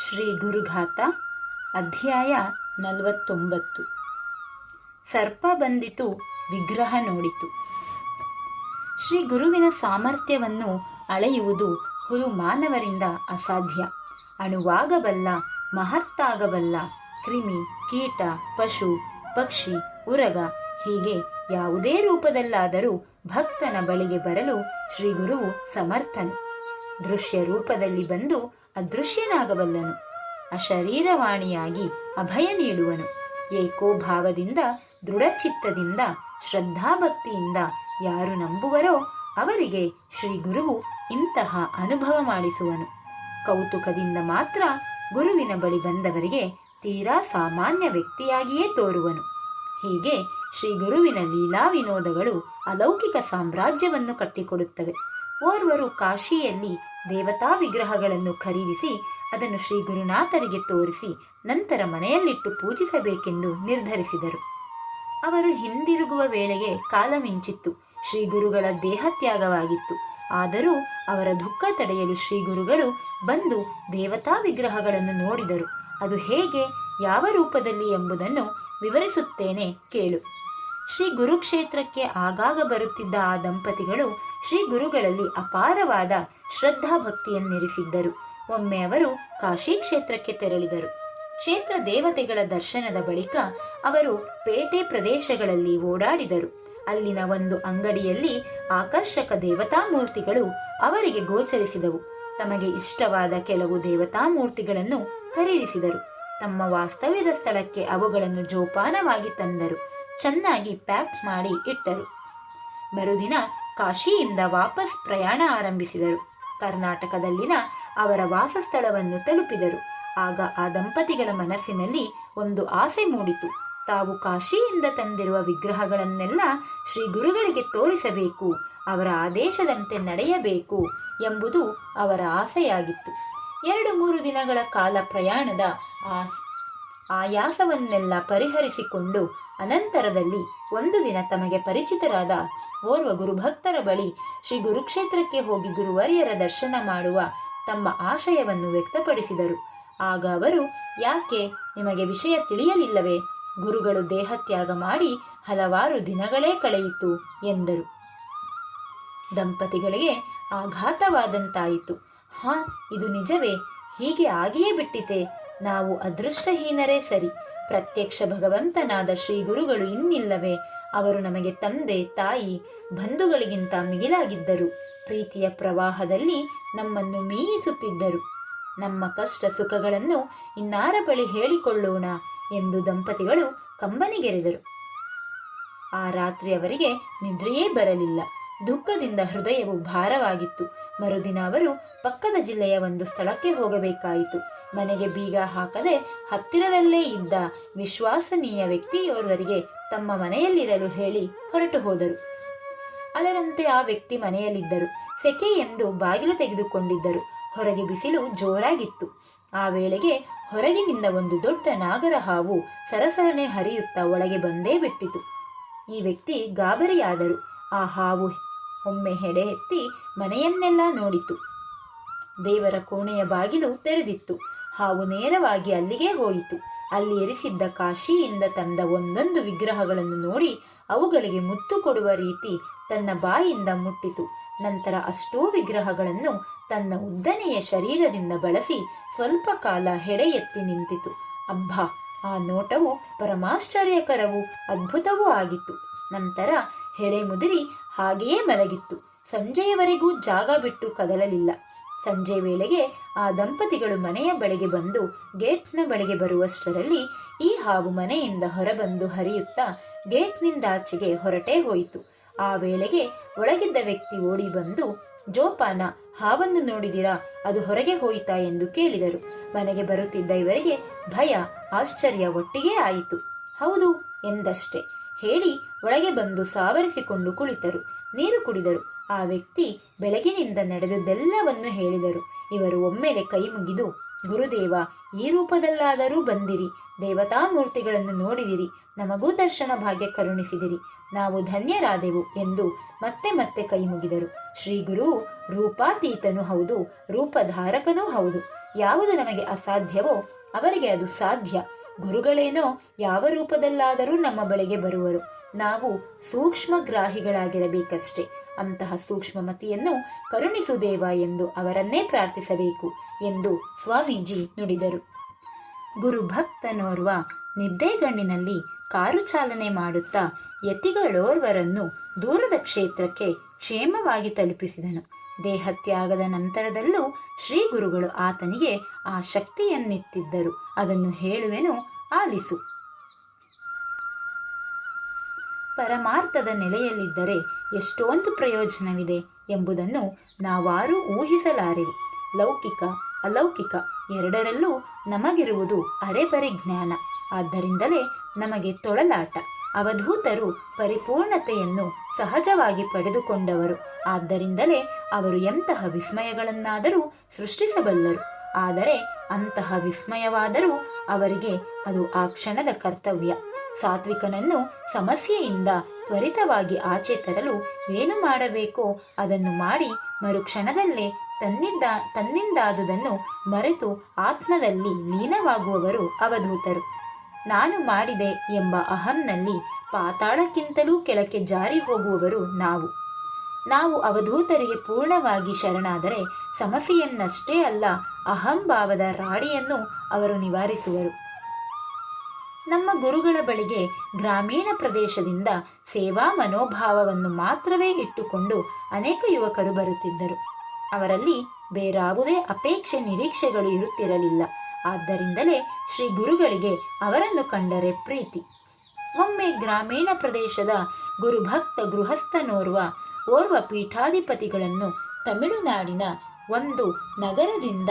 ಶ್ರೀ ಗುರುಘಾತ, ಅಧ್ಯಾಯ ನಲವತ್ತೊಂಬತ್ತು. ಸರ್ಪ ಬಂದಿತು, ವಿಗ್ರಹ ನೋಡಿತು. ಶ್ರೀ ಗುರುವಿನ ಸಾಮರ್ಥ್ಯವನ್ನು ಅಳೆಯುವುದು ಹುಲು ಮಾನವರಿಂದ ಅಸಾಧ್ಯ. ಅಣುವಾಗಬಲ್ಲ, ಮಹತ್ತಾಗಬಲ್ಲ ಕ್ರಿಮಿ, ಕೀಟ, ಪಶು, ಪಕ್ಷಿ, ಉರಗ ಹೀಗೆ ಯಾವುದೇ ರೂಪದಲ್ಲಾದರೂ ಭಕ್ತನ ಬಳಿಗೆ ಬರಲು ಶ್ರೀ ಗುರುವು ಸಮರ್ಥನು. ದೃಶ್ಯ ರೂಪದಲ್ಲಿ ಬಂದು ಅದೃಶ್ಯನಾಗಬಲ್ಲನು. ಅಶರೀರವಾಣಿಯಾಗಿ ಅಭಯ ನೀಡುವನು. ಏಕೋಭಾವದಿಂದ, ದೃಢಚಿತ್ತದಿಂದ, ಶ್ರದ್ಧಾಭಕ್ತಿಯಿಂದ ಯಾರು ನಂಬುವರೋ ಅವರಿಗೆ ಶ್ರೀ ಗುರುವು ಇಂತಹ ಅನುಭವ ಮಾಡಿಸುವನು. ಕೌತುಕದಿಂದ ಮಾತ್ರ ಗುರುವಿನ ಬಳಿ ಬಂದವರಿಗೆ ತೀರಾ ಸಾಮಾನ್ಯ ವ್ಯಕ್ತಿಯಾಗಿಯೇ ತೋರುವನು. ಹೀಗೆ ಶ್ರೀ ಗುರುವಿನ ಲೀಲಾ ವಿನೋದಗಳು ಅಲೌಕಿಕ ಸಾಮ್ರಾಜ್ಯವನ್ನು ಕಟ್ಟಿಕೊಡುತ್ತವೆ. ಓರ್ವರು ಕಾಶಿಯಲ್ಲಿ ದೇವತಾ ವಿಗ್ರಹಗಳನ್ನು ಖರೀದಿಸಿ ಅದನ್ನು ಶ್ರೀ ಗುರುನಾಥರಿಗೆ ತೋರಿಸಿ ನಂತರ ಮನೆಯಲ್ಲಿಟ್ಟು ಪೂಜಿಸಬೇಕೆಂದು ನಿರ್ಧರಿಸಿದರು. ಅವರು ಹಿಂದಿರುಗುವ ವೇಳೆಗೆ ಕಾಲ ಮಿಂಚಿತ್ತು. ಶ್ರೀ ಗುರುಗಳ ದೇಹತ್ಯಾಗವಾಗಿತ್ತು ಆದರೂ ಅವರ ದುಃಖ ತಡೆಯಲು ಶ್ರೀ ಗುರುಗಳು ಬಂದು ದೇವತಾ ವಿಗ್ರಹಗಳನ್ನು ನೋಡಿದರು. ಅದು ಹೇಗೆ, ಯಾವ ರೂಪದಲ್ಲಿ ಎಂಬುದನ್ನು ವಿವರಿಸುತ್ತೇನೆ ಕೇಳು. ಶ್ರೀ ಗುರುಕ್ಷೇತ್ರಕ್ಕೆ ಆಗಾಗ ಬರುತ್ತಿದ್ದ ಆ ದಂಪತಿಗಳು ಶ್ರೀ ಗುರುಗಳಲ್ಲಿ ಅಪಾರವಾದ ಶ್ರದ್ಧಾ ಭಕ್ತಿಯನ್ನಿರಿಸಿದ್ದರು. ಒಮ್ಮೆ ಅವರು ಕಾಶಿ ಕ್ಷೇತ್ರಕ್ಕೆ ತೆರಳಿದರು. ಕ್ಷೇತ್ರ ದೇವತೆಗಳ ದರ್ಶನದ ಬಳಿಕ ಅವರು ಪೇಟೆ ಪ್ರದೇಶಗಳಲ್ಲಿ ಓಡಾಡಿದರು. ಅಲ್ಲಿನ ಒಂದು ಅಂಗಡಿಯಲ್ಲಿ ಆಕರ್ಷಕ ದೇವತಾ ಮೂರ್ತಿಗಳು ಅವರಿಗೆ ಗೋಚರಿಸಿದವು. ತಮಗೆ ಇಷ್ಟವಾದ ಕೆಲವು ದೇವತಾ ಮೂರ್ತಿಗಳನ್ನು ಖರೀದಿಸಿದರು. ತಮ್ಮ ವಾಸ್ತವ್ಯದ ಸ್ಥಳಕ್ಕೆ ಅವುಗಳನ್ನು ಜೋಪಾನವಾಗಿ ತಂದರು. ಚೆನ್ನಾಗಿ ಪ್ಯಾಕ್ ಮಾಡಿ ಇಟ್ಟರು. ಮರುದಿನ ಕಾಶಿಯಿಂದ ವಾಪಸ್ ಪ್ರಯಾಣ ಆರಂಭಿಸಿದರು. ಕರ್ನಾಟಕದಲ್ಲಿನ ಅವರ ವಾಸಸ್ಥಳವನ್ನು ತಲುಪಿದರು. ಆಗ ಆ ದಂಪತಿಗಳ ಮನಸ್ಸಿನಲ್ಲಿ ಒಂದು ಆಸೆ ಮೂಡಿತು. ತಾವು ಕಾಶಿಯಿಂದ ತಂದಿರುವ ವಿಗ್ರಹಗಳನ್ನೆಲ್ಲ ಶ್ರೀ ಗುರುಗಳಿಗೆ ತೋರಿಸಬೇಕು, ಅವರ ಆದೇಶದಂತೆ ನಡೆಯಬೇಕು ಎಂಬುದು ಅವರ ಆಸೆಯಾಗಿತ್ತು. ಎರಡು ಮೂರು ದಿನಗಳ ಕಾಲ ಪ್ರಯಾಣದ ಆ ಆಯಾಸವನ್ನೆಲ್ಲ ಪರಿಹರಿಸಿಕೊಂಡು ಅನಂತರದಲ್ಲಿ ಒಂದು ದಿನ ತಮಗೆ ಪರಿಚಿತರಾದ ಓರ್ವ ಗುರುಭಕ್ತರ ಬಳಿ ಶ್ರೀ ಗುರುಕ್ಷೇತ್ರಕ್ಕೆ ಹೋಗಿ ಗುರುವರ್ಯರ ದರ್ಶನ ಮಾಡುವ ತಮ್ಮ ಆಶಯವನ್ನು ವ್ಯಕ್ತಪಡಿಸಿದರು. ಆಗ ಅವರು, ಯಾಕೆ? ನಿಮಗೆ ವಿಷಯ ತಿಳಿಯಲಿಲ್ಲವೇ? ಗುರುಗಳು ದೇಹತ್ಯಾಗ ಮಾಡಿ ಹಲವಾರು ದಿನಗಳೇ ಕಳೆಯಿತು, ಎಂದರು. ದಂಪತಿಗಳಿಗೆ ಆಘಾತವಾದಂತಾಯಿತು. ಹಾ, ಇದು ನಿಜವೇ? ಹೀಗೆ ಆಗಿಯೇ ಬಿಟ್ಟಿತೆ? ನಾವು ಅದೃಷ್ಟಹೀನರೇ ಸರಿ. ಪ್ರತ್ಯಕ್ಷ ಭಗವಂತನಾದ ಶ್ರೀ ಗುರುಗಳು ಇನ್ನಿಲ್ಲವೇ? ಅವರು ನಮಗೆ ತಂದೆ, ತಾಯಿ, ಬಂಧುಗಳಿಗಿಂತ ಮಿಗಿಲಾಗಿದ್ದರು. ಪ್ರೀತಿಯ ಪ್ರವಾಹದಲ್ಲಿ ನಮ್ಮನ್ನು ಮೀಯಿಸುತ್ತಿದ್ದರು ನಮ್ಮ ಕಷ್ಟ ಸುಖಗಳನ್ನು ಇನ್ನಾರ ಬಳಿ ಹೇಳಿಕೊಳ್ಳೋಣ ಎಂದು ದಂಪತಿಗಳು ಕಂಬನಿಗೆರೆದರು. ಆ ರಾತ್ರಿ ಅವರಿಗೆ ನಿದ್ರೆಯೇ ಬರಲಿಲ್ಲ. ದುಃಖದಿಂದ ಹೃದಯವು ಭಾರವಾಗಿತ್ತು. ಮರುದಿನ ಅವರು ಪಕ್ಕದ ಜಿಲ್ಲೆಯ ಒಂದು ಸ್ಥಳಕ್ಕೆ ಹೋಗಬೇಕಾಯಿತು. ಮನೆಗೆ ಬೀಗ ಹಾಕದೆ ಹತ್ತಿರದಲ್ಲೇ ಇದ್ದ ವಿಶ್ವಾಸನೀಯ ವ್ಯಕ್ತಿಯೋರ್ವರಿಗೆ ತಮ್ಮ ಮನೆಯಲ್ಲಿರಲು ಹೇಳಿ ಹೊರಟು ಹೋದರು. ಅದರಂತೆ ಆ ವ್ಯಕ್ತಿ ಮನೆಯಲ್ಲಿದ್ದರು. ಸೆಕೆ ಎಂದು ಬಾಗಿಲು ತೆಗೆದುಕೊಂಡಿದ್ದರು. ಹೊರಗೆ ಬಿಸಿಲು ಜೋರಾಗಿತ್ತು. ಆ ವೇಳೆಗೆ ಹೊರಗಿನಿಂದ ಒಂದು ದೊಡ್ಡ ನಾಗರ ಹಾವು ಸರಸರನೆ ಹರಿಯುತ್ತಾ ಒಳಗೆ ಬಂದೇ ಬಿಟ್ಟಿತು. ಈ ವ್ಯಕ್ತಿ ಗಾಬರಿಯಾದರು. ಆ ಹಾವು ಒಮ್ಮೆ ಹೆಡೆ ಎತ್ತಿ ಮನೆಯನ್ನೆಲ್ಲ ನೋಡಿತು. ದೇವರ ಕೋಣೆಯ ಬಾಗಿಲು ತೆರೆದಿತ್ತು. ಹಾವು ನೇರವಾಗಿ ಅಲ್ಲಿಗೆ ಹೋಯಿತು. ಅಲ್ಲಿ ಇರಿಸಿದ್ದ ಕಾಶಿಯಿಂದ ತಂದ ಒಂದೊಂದು ವಿಗ್ರಹಗಳನ್ನು ನೋಡಿ ಅವುಗಳಿಗೆ ಮುತ್ತು ಕೊಡುವ ರೀತಿ ತನ್ನ ಬಾಯಿಂದ ಮುಟ್ಟಿತು. ನಂತರ ಅಷ್ಟೂ ವಿಗ್ರಹಗಳನ್ನು ತನ್ನ ಉದ್ದನೆಯ ಶರೀರದಿಂದ ಬಳಸಿ ಸ್ವಲ್ಪ ಕಾಲ ಹೆಡೆ ಎತ್ತಿ ನಿಂತಿತು. ಅಬ್ಬಾ, ಆ ನೋಟವು ಪರಮಾಶ್ಚರ್ಯಕರವೂ ಅದ್ಭುತವೂ ಆಗಿತ್ತು. ನಂತರ ಹೆಡೆ ಮುದುರಿ ಹಾಗೆಯೇ ಮಲಗಿತ್ತು. ಸಂಜೆಯವರೆಗೂ ಜಾಗ ಬಿಟ್ಟು ಕದಲಲಿಲ್ಲ. ಸಂಜೆ ವೇಳೆಗೆ ಆ ದಂಪತಿಗಳು ಮನೆಯ ಬಳಿಗೆ ಬಂದು ಗೇಟ್ನ ಬಳಿಗೆ ಬರುವಷ್ಟರಲ್ಲಿ ಈ ಹಾವು ಮನೆಯಿಂದ ಹೊರಬಂದು ಹರಿಯುತ್ತಾ ಗೇಟ್ನಿಂದಾಚೆಗೆ ಹೊರಟೇ ಹೋಯಿತು. ಆ ವೇಳೆಗೆ ಒಳಗಿದ್ದ ವ್ಯಕ್ತಿ ಓಡಿ ಬಂದು, ಜೋಪಾನ, ಹಾವನ್ನು ನೋಡಿದಿರಾ? ಅದು ಹೊರಗೆ ಹೋಯಿತಾ? ಎಂದು ಕೇಳಿದರು. ಮನೆಗೆ ಬರುತ್ತಿದ್ದ ಇವರಿಗೆ ಭಯ, ಆಶ್ಚರ್ಯ ಒಟ್ಟಿಗೆ ಆಯಿತು. ಹೌದು, ಎಂದಷ್ಟೆ. ಹೇಳಿ ಒಳಗೆ ಬಂದು ಸಾವರಿಸಿಕೊಂಡು ಕುಳಿತರು. ನೀರು ಕುಡಿದರು. ಆ ವ್ಯಕ್ತಿ ಬೆಳಗಿನಿಂದ ನಡೆದುದೆಲ್ಲವನ್ನು ಹೇಳಿದರು. ಇವರು ಒಮ್ಮೆಲೆ ಕೈ ಮುಗಿದು, ಗುರುದೇವ, ಈ ರೂಪದಲ್ಲಾದರೂ ಬಂದಿರಿ. ದೇವತಾ ಮೂರ್ತಿಗಳನ್ನು ನೋಡಿದಿರಿ. ನಮಗೂ ದರ್ಶನ ಭಾಗ್ಯ ಕರುಣಿಸಿದಿರಿ. ನಾವು ಧನ್ಯರಾದೆವು ಎಂದು ಮತ್ತೆ ಮತ್ತೆ ಕೈ ಮುಗಿದರು. ಶ್ರೀ ಗುರು ರೂಪಾತೀತನೂ ಹೌದು, ರೂಪಧಾರಕನೂ ಹೌದು. ಯಾವುದು ನಮಗೆ ಅಸಾಧ್ಯವೋ ಅವರಿಗೆ ಅದು ಸಾಧ್ಯ. ಗುರುಗಳೇನೋ ಯಾವ ರೂಪದಲ್ಲಾದರೂ ನಮ್ಮ ಬಳಿಗೆ ಬರುವರು. ನಾವು ಸೂಕ್ಷ್ಮಗ್ರಾಹಿಗಳಾಗಿರಬೇಕಷ್ಟೇ. ಅಂತಹ ಸೂಕ್ಷ್ಮಮತಿಯನ್ನು ಕರುಣಿಸುದೇವ ಎಂದು ಅವರನ್ನೇ ಪ್ರಾರ್ಥಿಸಬೇಕು ಎಂದು ಸ್ವಾಮೀಜಿ ನುಡಿದರು. ಗುರುಭಕ್ತನೋರ್ವ ನಿದ್ದೆಗಣ್ಣಿನಲ್ಲಿ ಕಾರು ಚಾಲನೆ ಮಾಡುತ್ತಾ ಯತಿಗಳೋರ್ವರನ್ನು ದೂರದ ಕ್ಷೇತ್ರಕ್ಕೆ ಕ್ಷೇಮವಾಗಿ ತಲುಪಿಸಿದನು. ದೇಹತ್ಯಾಗದ ನಂತರದಲ್ಲೂ ಶ್ರೀ ಗುರುಗಳು ಆತನಿಗೆ ಆ ಶಕ್ತಿಯನ್ನಿತ್ತಿದ್ದರು. ಅದನ್ನು ಹೇಳುವೆನು, ಆಲಿಸು. ಪರಮಾರ್ಥದ ನೆಲೆಯಲ್ಲಿದ್ದರೆ ಎಷ್ಟೊಂದು ಪ್ರಯೋಜನವಿದೆ ಎಂಬುದನ್ನು ನಾವಾರೂ ಊಹಿಸಲಾರೆವು. ಲೌಕಿಕ, ಅಲೌಕಿಕ ಎರಡರಲ್ಲೂ ನಮಗಿರುವುದು ಅರೆಬರೆ ಜ್ಞಾನ. ಆದ್ದರಿಂದಲೇ ನಮಗೆ ತೊಳಲಾಟ, ಅವಧೂತರು ಪರಿಪೂರ್ಣತೆಯನ್ನು ಸಹಜವಾಗಿ ಪಡೆದುಕೊಂಡವರು. ಆದ್ದರಿಂದಲೇ ಅವರು ಎಂತಹ ವಿಸ್ಮಯಗಳನ್ನಾದರೂ ಸೃಷ್ಟಿಸಬಲ್ಲರು. ಆದರೆ ಅಂತಹ ವಿಸ್ಮಯವಾದರೂ ಅವರಿಗೆ ಅದು ಆ ಕ್ಷಣದ ಕರ್ತವ್ಯ. ಸಾತ್ವಿಕನನ್ನು ಸಮಸ್ಯೆಯಿಂದ ತ್ವರಿತವಾಗಿ ಆಚೆ ತರಲು ಏನು ಮಾಡಬೇಕೋ ಅದನ್ನು ಮಾಡಿ ಮರುಕ್ಷಣದಲ್ಲೇ ತನ್ನಿಂದ ತನ್ನಿಂದಾದುದನ್ನು ಮರೆತು ಆತ್ಮದಲ್ಲಿ ಲೀನವಾಗುವವರು ಅವಧೂತರು. ನಾನು ಮಾಡಿದೆ ಎಂಬ ಅಹಂನಲ್ಲಿ ಪಾತಾಳಕ್ಕಿಂತಲೂ ಕೆಳಕ್ಕೆ ಜಾರಿ ಹೋಗುವವರು ನಾವು. ನಾವು ಅವಧೂತರಿಗೆ ಪೂರ್ಣವಾಗಿ ಶರಣಾದರೆ ಸಮಸ್ಯೆಯನ್ನಷ್ಟೇ ಅಲ್ಲ ಅಹಂಭಾವದ ರಾಡಿಯನ್ನು ಅವರು ನಿವಾರಿಸುವರು. ನಮ್ಮ ಗುರುಗಳ ಬಳಿಗೆ ಗ್ರಾಮೀಣ ಪ್ರದೇಶದಿಂದ ಸೇವಾ ಮನೋಭಾವವನ್ನು ಮಾತ್ರವೇ ಇಟ್ಟುಕೊಂಡು ಅನೇಕ ಯುವಕರು ಬರುತ್ತಿದ್ದರು. ಅವರಲ್ಲಿ ಬೇರಾವುದೇ ಅಪೇಕ್ಷೆ ನಿರೀಕ್ಷೆಗಳು ಇರುತ್ತಿರಲಿಲ್ಲ. ಆದ್ದರಿಂದಲೇ ಶ್ರೀ ಗುರುಗಳಿಗೆ ಅವರನ್ನು ಕಂಡರೆ ಪ್ರೀತಿ. ಒಮ್ಮೆ ಗ್ರಾಮೀಣ ಪ್ರದೇಶದ ಗುರುಭಕ್ತ ಗೃಹಸ್ಥನೋರ್ವ ಓರ್ವ ಪೀಠಾಧಿಪತಿಗಳನ್ನು ತಮಿಳುನಾಡಿನ ಒಂದು ನಗರದಿಂದ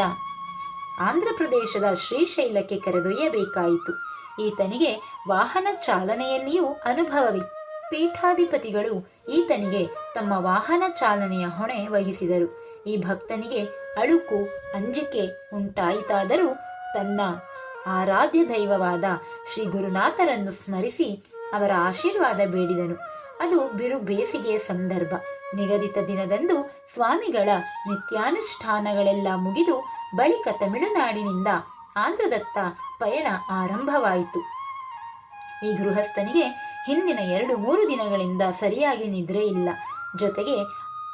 ಆಂಧ್ರಪ್ರದೇಶದ ಶ್ರೀಶೈಲಕ್ಕೆ ಕರೆದೊಯ್ಯಬೇಕಾಯಿತು. ಈತನಿಗೆ ವಾಹನ ಚಾಲನೆಯಲ್ಲಿಯೂ ಅನುಭವವಿತ್ತು. ಪೀಠಾಧಿಪತಿಗಳು ಈತನಿಗೆ ತಮ್ಮ ವಾಹನ ಚಾಲನೆಯ ಹೊಣೆ ವಹಿಸಿದರು. ಈ ಭಕ್ತನಿಗೆ ಅಳುಕು, ಅಂಜಿಕೆ ಉಂಟಾಯಿತಾದರೂ ತನ್ನ ಆರಾಧ್ಯ ದೈವವಾದ ಶ್ರೀ ಗುರುನಾಥರನ್ನು ಸ್ಮರಿಸಿ ಅವರ ಆಶೀರ್ವಾದ ಬೇಡಿದನು. ಅದು ಬಿರು ಬೇಸಿಗೆಯ ಸಂದರ್ಭ. ನಿಗದಿತ ದಿನದಂದು ಸ್ವಾಮಿಗಳ ನಿತ್ಯಾನುಷ್ಠಾನಗಳೆಲ್ಲ ಮುಗಿದು ಬಳಿಕ ತಮಿಳುನಾಡಿನಿಂದ ಆಂಧ್ರದತ್ತ ಪಯಣ ಆರಂಭವಾಯಿತು. ಈ ಗೃಹಸ್ಥನಿಗೆ ಹಿಂದಿನ ಎರಡು ಮೂರು ದಿನಗಳಿಂದ ಸರಿಯಾಗಿ ನಿದ್ರೆ ಇಲ್ಲ. ಜೊತೆಗೆ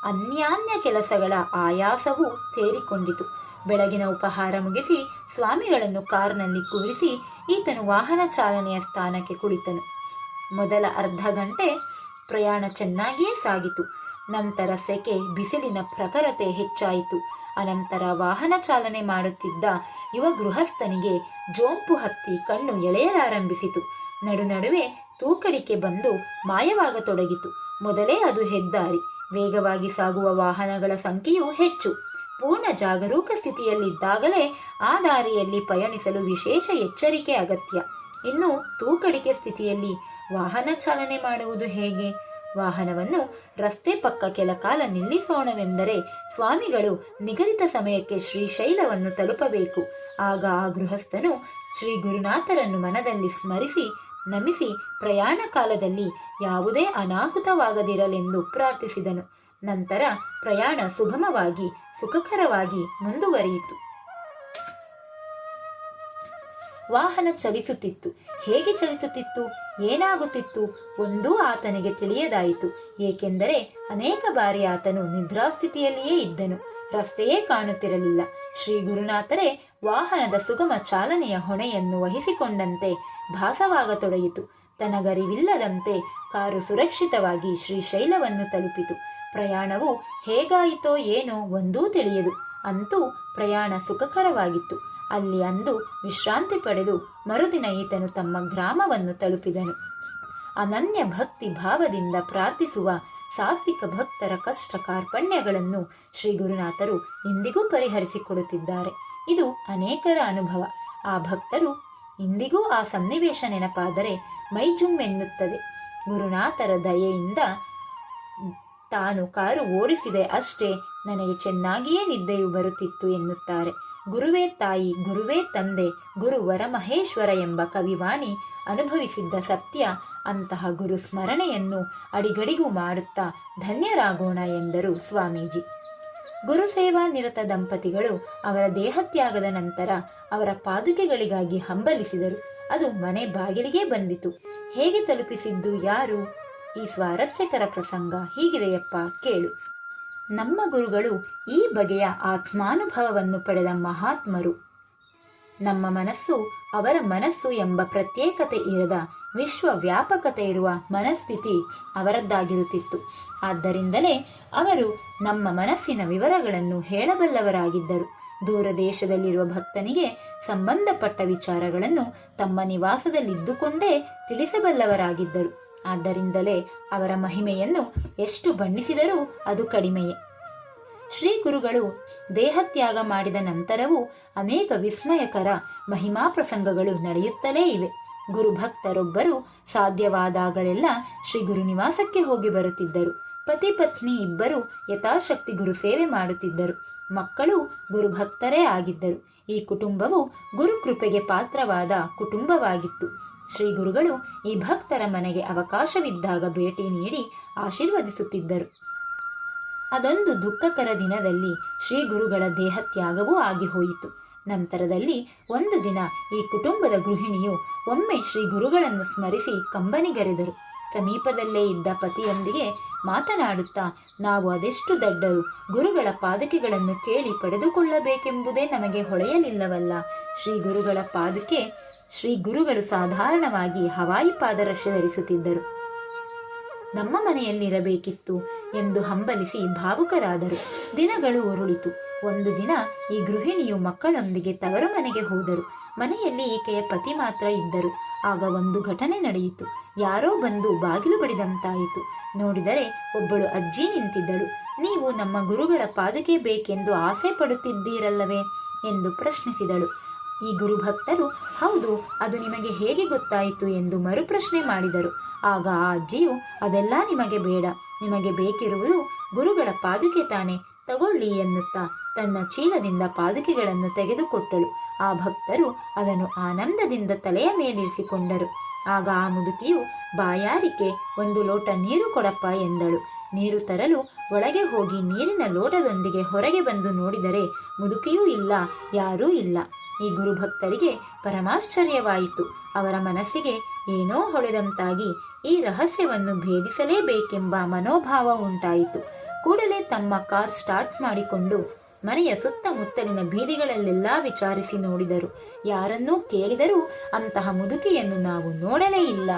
ಅನ್ಯಾನ್ಯ ಕೆಲಸಗಳ ಆಯಾಸವೂ ಸೇರಿಕೊಂಡಿತು ಬೆಳಗಿನ ಉಪಹಾರ ಮುಗಿಸಿ ಸ್ವಾಮಿಗಳನ್ನು ಕಾರ್ನಲ್ಲಿ ಕೂರಿಸಿ ಈತನು ವಾಹನ ಚಾಲನೆಯ ಸ್ಥಾನಕ್ಕೆ ಕುಳಿತನು. ಮೊದಲ ಅರ್ಧ ಗಂಟೆ ಪ್ರಯಾಣ ಚೆನ್ನಾಗಿಯೇ ಸಾಗಿತು. ನಂತರ ಸೆಕೆ, ಬಿಸಿಲಿನ ಪ್ರಖರತೆ ಹೆಚ್ಚಾಯಿತು. ಅನಂತರ ವಾಹನ ಚಾಲನೆ ಮಾಡುತ್ತಿದ್ದ ಯುವ ಗೃಹಸ್ಥನಿಗೆ ಜೋಂಪು ಹತ್ತಿ ಕಣ್ಣು ಎಳೆಯಲಾರಂಭಿಸಿತು. ನಡು ನಡುವೆ ತೂಕಡಿಕೆ ಬಂದು ಮಾಯವಾಗತೊಡಗಿತು. ಮೊದಲೇ ಅದು ಹೆದ್ದಾರಿ. ವೇಗವಾಗಿ ಸಾಗುವ ವಾಹನಗಳ ಸಂಖ್ಯೆಯೂ ಹೆಚ್ಚು. ಪೂರ್ಣ ಜಾಗರೂಕ ಸ್ಥಿತಿಯಲ್ಲಿದ್ದಾಗಲೇ ಆ ದಾರಿಯಲ್ಲಿ ಪಯಣಿಸಲು ವಿಶೇಷ ಎಚ್ಚರಿಕೆ ಅಗತ್ಯ. ಇನ್ನು ತೂಕಡಿಕೆ ಸ್ಥಿತಿಯಲ್ಲಿ ವಾಹನ ಚಾಲನೆ ಮಾಡುವುದು ಹೇಗೆ? ವಾಹನವನ್ನು ರಸ್ತೆ ಪಕ್ಕ ಕೆಲ ಕಾಲ ನಿಲ್ಲಿಸೋಣವೆಂದರೆ ಸ್ವಾಮಿಗಳು ನಿಗದಿತ ಸಮಯಕ್ಕೆ ಶ್ರೀಶೈಲವನ್ನು ತಲುಪಬೇಕು. ಆಗ ಆ ಗೃಹಸ್ಥನು ಶ್ರೀ ಗುರುನಾಥರನ್ನು ಮನದಲ್ಲಿ ಸ್ಮರಿಸಿ, ನಮಿಸಿ ಪ್ರಯಾಣ ಕಾಲದಲ್ಲಿ ಯಾವುದೇ ಅನಾಹುತವಾಗದಿರಲೆಂದು ಪ್ರಾರ್ಥಿಸಿದನು. ನಂತರ ಪ್ರಯಾಣ ಸುಗಮವಾಗಿ, ಸುಖಕರವಾಗಿ ಮುಂದುವರಿಯಿತು. ವಾಹನ ಚಲಿಸುತ್ತಿತ್ತು. ಹೇಗೆ ಚಲಿಸುತ್ತಿತ್ತು? ಏನಾಗುತ್ತಿತ್ತು? ಒಂದೂ ಆತನಿಗೆ ತಿಳಿಯದಾಯಿತು. ಏಕೆಂದರೆ ಅನೇಕ ಬಾರಿ ಆತನು ನಿದ್ರಾಸ್ಥಿತಿಯಲ್ಲಿಯೇ ಇದ್ದನು. ರಸ್ತೆಯೇ ಕಾಣುತ್ತಿರಲಿಲ್ಲ. ಶ್ರೀ ಗುರುನಾಥರೇ, ವಾಹನದ ಸುಗಮ ಚಾಲನೆಯ ಹೊಣೆಯನ್ನು ವಹಿಸಿಕೊಂಡಂತೆ ಭಾಸವಾಗತೊಡಗಿತು. ತನಗರಿವಿಲ್ಲದಂತೆ ಕಾರು ಸುರಕ್ಷಿತವಾಗಿ ಶ್ರೀಶೈಲವನ್ನು ತಲುಪಿತು. ಪ್ರಯಾಣವು ಹೇಗಾಯಿತೋ ಏನೋ ಒಂದೂ ತಿಳಿಯದು. ಅಂತೂ ಪ್ರಯಾಣ ಸುಖಕರವಾಗಿತ್ತು. ಅಲ್ಲಿ ಅಂದು ವಿಶ್ರಾಂತಿ ಪಡೆದು ಮರುದಿನ ಈತನು ತಮ್ಮ ಗ್ರಾಮವನ್ನು ತಲುಪಿದನು. ಅನನ್ಯ ಭಕ್ತಿ ಭಾವದಿಂದ ಪ್ರಾರ್ಥಿಸುವ ಸಾತ್ವಿಕ ಭಕ್ತರ ಕಷ್ಟ ಕಾರ್ಪಣ್ಯಗಳನ್ನು ಶ್ರೀ ಗುರುನಾಥರು ಇಂದಿಗೂ ಪರಿಹರಿಸಿಕೊಡುತ್ತಿದ್ದಾರೆ. ಇದು ಅನೇಕರ ಅನುಭವ. ಆ ಭಕ್ತರು ಇಂದಿಗೂ ಆ ಸನ್ನಿವೇಶ ನೆನಪಾದರೆ ಮೈಜುಮ್ಮೆನ್ನುತ್ತದೆ ಗುರುನಾಥರ ದಯೆಯಿಂದ ತಾನು ಕಾರು ಓಡಿಸಿದೆ ಅಷ್ಟೇ, ನನಗೆ ಚೆನ್ನಾಗಿಯೇ ನಿದ್ದೆಯು ಬರುತ್ತಿತ್ತು ಎನ್ನುತ್ತಾರೆ. ಗುರುವೇ ತಾಯಿ, ಗುರುವೇ ತಂದೆ, ಗುರು ವರಮಹೇಶ್ವರ ಎಂಬ ಕವಿವಾಣಿ ಅನುಭವಿಸಿದ್ದ ಸತ್ಯ ಅಂತಹ ಗುರು ಸ್ಮರಣೆಯನ್ನು ಅಡಿಗಡಿಗೂ ಮಾಡುತ್ತಾ ಧನ್ಯರಾಗೋಣ ಎಂದರು ಸ್ವಾಮೀಜಿ. ಗುರುಸೇವಾ ನಿರತ ದಂಪತಿಗಳು ಅವರ ದೇಹತ್ಯಾಗದ ನಂತರ ಅವರ ಪಾದುಕೆಗಳಿಗಾಗಿ ಹಂಬಲಿಸಿದರು. ಅದು ಮನೆ ಬಾಗಿಲಿಗೆ ಬಂದಿತು. ಹೇಗೆ ತಲುಪಿಸಿದ್ದು ಯಾರು? ಈ ಸ್ವಾರಸ್ಯಕರ ಪ್ರಸಂಗ ಹೀಗಿದೆಯಪ್ಪ ಕೇಳು. ನಮ್ಮ ಗುರುಗಳು ಈ ಬಗೆಯ ಆತ್ಮಾನುಭವವನ್ನು ಪಡೆದ ಮಹಾತ್ಮರು. ನಮ್ಮ ಮನಸ್ಸು ಅವರ ಮನಸ್ಸು ಎಂಬ ಪ್ರತ್ಯೇಕತೆ ಇರದ ವಿಶ್ವವ್ಯಾಪಕತೆ ಇರುವ ಮನಸ್ಥಿತಿ ಅವರದ್ದಾಗಿರುತ್ತಿತ್ತು. ಆದ್ದರಿಂದಲೇ ಅವರು ನಮ್ಮ ಮನಸ್ಸಿನ ವಿವರಗಳನ್ನು ಹೇಳಬಲ್ಲವರಾಗಿದ್ದರು. ದೂರ ದೇಶದಲ್ಲಿರುವ ಭಕ್ತನಿಗೆ ಸಂಬಂಧಪಟ್ಟ ವಿಚಾರಗಳನ್ನು ತಮ್ಮ ನಿವಾಸದಲ್ಲಿದ್ದುಕೊಂಡೇ ತಿಳಿಸಬಲ್ಲವರಾಗಿದ್ದರು. ಆದ್ದರಿಂದಲೇ ಅವರ ಮಹಿಮೆಯನ್ನು ಎಷ್ಟು ಬಣ್ಣಿಸಿದರೂ ಅದು ಕಡಿಮೆಯೇ. ಶ್ರೀ ಗುರುಗಳು ದೇಹತ್ಯಾಗ ಮಾಡಿದ ನಂತರವೂ ಅನೇಕ ವಿಸ್ಮಯಕರ ಮಹಿಮಾ ಪ್ರಸಂಗಗಳು ನಡೆಯುತ್ತಲೇ ಇವೆ. ಗುರುಭಕ್ತರೊಬ್ಬರು ಸಾಧ್ಯವಾದಾಗಲೆಲ್ಲ ಶ್ರೀ ಗುರು ನಿವಾಸಕ್ಕೆ ಹೋಗಿ ಬರುತ್ತಿದ್ದರು. ಪತಿ ಪತ್ನಿ ಇಬ್ಬರು ಯಥಾಶಕ್ತಿ ಗುರು ಸೇವೆ ಮಾಡುತ್ತಿದ್ದರು. ಮಕ್ಕಳು ಗುರುಭಕ್ತರೇ ಆಗಿದ್ದರು. ಈ ಕುಟುಂಬವು ಗುರು ಕೃಪೆಗೆ ಪಾತ್ರವಾದ ಕುಟುಂಬವಾಗಿತ್ತು. ಶ್ರೀ ಗುರುಗಳು ಈ ಭಕ್ತರ ಮನೆಗೆ ಅವಕಾಶವಿದ್ದಾಗ ಭೇಟಿ ನೀಡಿ ಆಶೀರ್ವದಿಸುತ್ತಿದ್ದರು. ಅದೊಂದು ದುಃಖಕರ ದಿನದಲ್ಲಿ ಶ್ರೀ ಗುರುಗಳ ದೇಹತ್ಯಾಗವೂ ಆಗಿ ಹೋಯಿತು. ನಂತರದಲ್ಲಿ ಒಂದು ದಿನ ಈ ಕುಟುಂಬದ ಗೃಹಿಣಿಯು ಒಮ್ಮೆ ಶ್ರೀ ಗುರುಗಳನ್ನು ಸ್ಮರಿಸಿ ಕಂಬನಿಗರೆದರು. ಸಮೀಪದಲ್ಲೇ ಇದ್ದ ಪತಿಯೊಂದಿಗೆ ಮಾತನಾಡುತ್ತಾ, ನಾವು ಅದೆಷ್ಟು ದಡ್ಡರು, ಗುರುಗಳ ಪಾದುಕೆಗಳನ್ನು ಕೇಳಿ ಪಡೆದುಕೊಳ್ಳಬೇಕೆಂಬುದೇ ನಮಗೆ ಹೊಳೆಯಲಿಲ್ಲವಲ್ಲ. ಶ್ರೀ ಗುರುಗಳ ಪಾದುಕೆ, ಶ್ರೀ ಗುರುಗಳು ಸಾಧಾರಣವಾಗಿ ಹವಾಯಿ ಪಾದರಕ್ಷೆ ಧರಿಸುತ್ತಿದ್ದರು. ನಮ್ಮ ಮನೆಯಲ್ಲಿರಬೇಕಿತ್ತು ಎಂದು ಹಂಬಲಿಸಿ ಭಾವುಕರಾದರು. ದಿನಗಳು ಉರುಳಿತು. ಒಂದು ದಿನ ಈ ಗೃಹಿಣಿಯು ಮಕ್ಕಳೊಂದಿಗೆ ತವರು ಮನೆಗೆ ಹೋದರು. ಮನೆಯಲ್ಲಿ ಈಕೆಯ ಪತಿ ಮಾತ್ರ ಇದ್ದರು. ಆಗ ಒಂದು ಘಟನೆ ನಡೆಯಿತು. ಯಾರೋ ಬಂದು ಬಾಗಿಲು ಬಡಿದಂತಾಯಿತು. ನೋಡಿದರೆ ಒಬ್ಬಳು ಅಜ್ಜಿ ನಿಂತಿದ್ದಳು. ನೀವು ನಮ್ಮ ಗುರುಗಳ ಪಾದುಕೆ ಬೇಕೆಂದು ಆಸೆ ಪಡುತ್ತಿದ್ದೀರಲ್ಲವೇ ಎಂದು ಪ್ರಶ್ನಿಸಿದಳು. ಈ ಗುರುಭಕ್ತರು ಹೌದು, ಅದು ನಿಮಗೆ ಹೇಗೆ ಗೊತ್ತಾಯಿತು ಎಂದು ಮರುಪ್ರಶ್ನೆ ಮಾಡಿದರು. ಆಗ ಆ ಅಜ್ಜಿಯು, ಅದೆಲ್ಲ ನಿಮಗೆ ಬೇಡ. ನಿಮಗೆ ಬೇಕಿರುವುದು ಗುರುಗಳ ಪಾದುಕೆ ತಾನೆ. ತಗೊಳ್ಳಿ ಎನ್ನುತ್ತಾ ತನ್ನ ಚೀಲದಿಂದ ಪಾದುಕೆಗಳನ್ನು ತೆಗೆದುಕೊಟ್ಟಳು. ಆ ಭಕ್ತರು ಅದನ್ನು ಆನಂದದಿಂದ ತಲೆಯ ಮೇಲಿರಿಸಿಕೊಂಡರು. ಆಗ ಆ ಮುದುಕಿಯು, ಬಾಯಾರಿಕೆ, ಒಂದು ಲೋಟ ನೀರು ಕೊಡಪ್ಪ ಎಂದಳು. ನೀರು ತರಲು ಒಳಗೆ ಹೋಗಿ ನೀರಿನ ಲೋಟದೊಂದಿಗೆ ಹೊರಗೆ ಬಂದು ನೋಡಿದರೆ ಮುದುಕಿಯೂ ಇಲ್ಲ, ಯಾರೂ ಇಲ್ಲ. ಈ ಗುರುಭಕ್ತರಿಗೆ ಪರಮಾಶ್ಚರ್ಯವಾಯಿತು. ಅವರ ಮನಸ್ಸಿಗೆ ಏನೋ ಹೊಳೆದಂತಾಗಿ ಈ ರಹಸ್ಯವನ್ನು ಭೇದಿಸಲೇಬೇಕೆಂಬ ಮನೋಭಾವ ಉಂಟಾಯಿತು. ಕೂಡಲೇ ತಮ್ಮ ಕಾರ್ ಸ್ಟಾರ್ಟ್ ಮಾಡಿಕೊಂಡು ಮನೆಯ ಸುತ್ತಮುತ್ತಲಿನ ಬೀದಿಗಳಲ್ಲೆಲ್ಲ ವಿಚಾರಿಸಿ ನೋಡಿದರು. ಯಾರನ್ನೂ ಕೇಳಿದರೂ ಅಂತಹ ಮುದುಕಿಯನ್ನು ನಾವು ನೋಡಲೇ ಇಲ್ಲ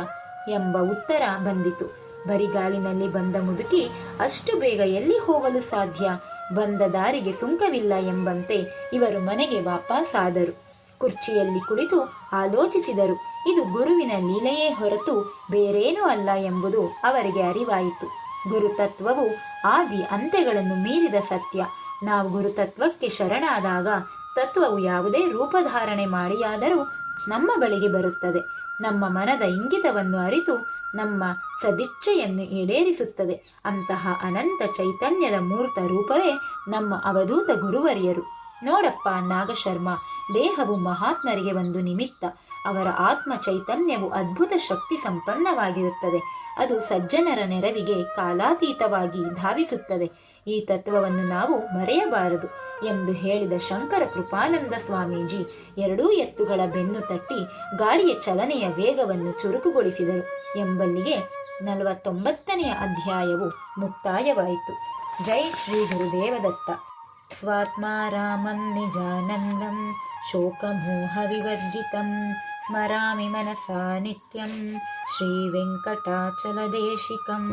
ಎಂಬ ಉತ್ತರ ಬಂದಿತು. ಬರಿಗಾಲಿನಲ್ಲಿ ಬಂದ ಮುದುಕಿ ಅಷ್ಟು ಬೇಗ ಎಲ್ಲಿ ಹೋಗಲು ಸಾಧ್ಯ? ಬಂದ ದಾರಿಗೆ ಸುಂಕವಿಲ್ಲ ಎಂಬಂತೆ ಇವರು ಮನೆಗೆ ವಾಪಸ್ಸಾದರು ಕುರ್ಚಿಯಲ್ಲಿ ಕುಳಿತು ಆಲೋಚಿಸಿದರು. ಇದು ಗುರುವಿನ ಲೀಲೆಯೇ ಹೊರತು ಬೇರೇನೂ ಅಲ್ಲ ಎಂಬುದು ಅವರಿಗೆ ಅರಿವಾಯಿತು. ಗುರುತತ್ವವು ಆದಿ ಅಂತ್ಯಗಳನ್ನು ಮೀರಿದ ಸತ್ಯ. ನಾವು ಗುರುತತ್ವಕ್ಕೆ ಶರಣಾದಾಗ ತತ್ವವು ಯಾವುದೇ ರೂಪಧಾರಣೆ ಮಾಡಿಯಾದರೂ ನಮ್ಮ ಬಳಿಗೆ ಬರುತ್ತದೆ. ನಮ್ಮ ಮನದ ಇಂಗಿತವನ್ನು ಅರಿತು ನಮ್ಮ ಸದಿಚ್ಛೆಯನ್ನು ಈಡೇರಿಸುತ್ತದೆ. ಅಂತಹ ಅನಂತ ಚೈತನ್ಯದ ಮೂರ್ತ ರೂಪವೇ ನಮ್ಮ ಅವಧೂತ ಗುರುವರಿಯರು. ನೋಡಪ್ಪ ನಾಗಶರ್ಮ, ದೇಹವು ಮಹಾತ್ಮರಿಗೆ ಒಂದು ನಿಮಿತ್ತ. ಅವರ ಆತ್ಮ ಚೈತನ್ಯವು ಅದ್ಭುತ ಶಕ್ತಿ ಸಂಪನ್ನವಾಗಿರುತ್ತದೆ. ಅದು ಸಜ್ಜನರ ನೆರವಿಗೆ ಕಾಲಾತೀತವಾಗಿ ಧಾವಿಸುತ್ತದೆ. ಈ ತತ್ವವನ್ನು ನಾವು ಮರೆಯಬಾರದು ಎಂದು ಹೇಳಿದ ಶಂಕರ ಕೃಪಾನಂದ ಸ್ವಾಮೀಜಿ ಎರಡೂ ಎತ್ತುಗಳ ಬೆನ್ನು ತಟ್ಟಿ ಗಾಡಿಯ ಚಲನೆಯ ವೇಗವನ್ನು ಚುರುಕುಗೊಳಿಸಿದರು ಎಂಬಲ್ಲಿಗೆ ನಲವತ್ತೊಂಬತ್ತನೆಯ ಅಧ್ಯಾಯವು ಮುಕ್ತಾಯವಾಯಿತು ಜೈ ಶ್ರೀ ಗುರುದೇವದತ್ತ स्वात्मा रामं निजानन्दं शोकमोहविवर्जितं स्मरामि मनसा नित्यं श्रीवेङ्कटाचलदेशिकम्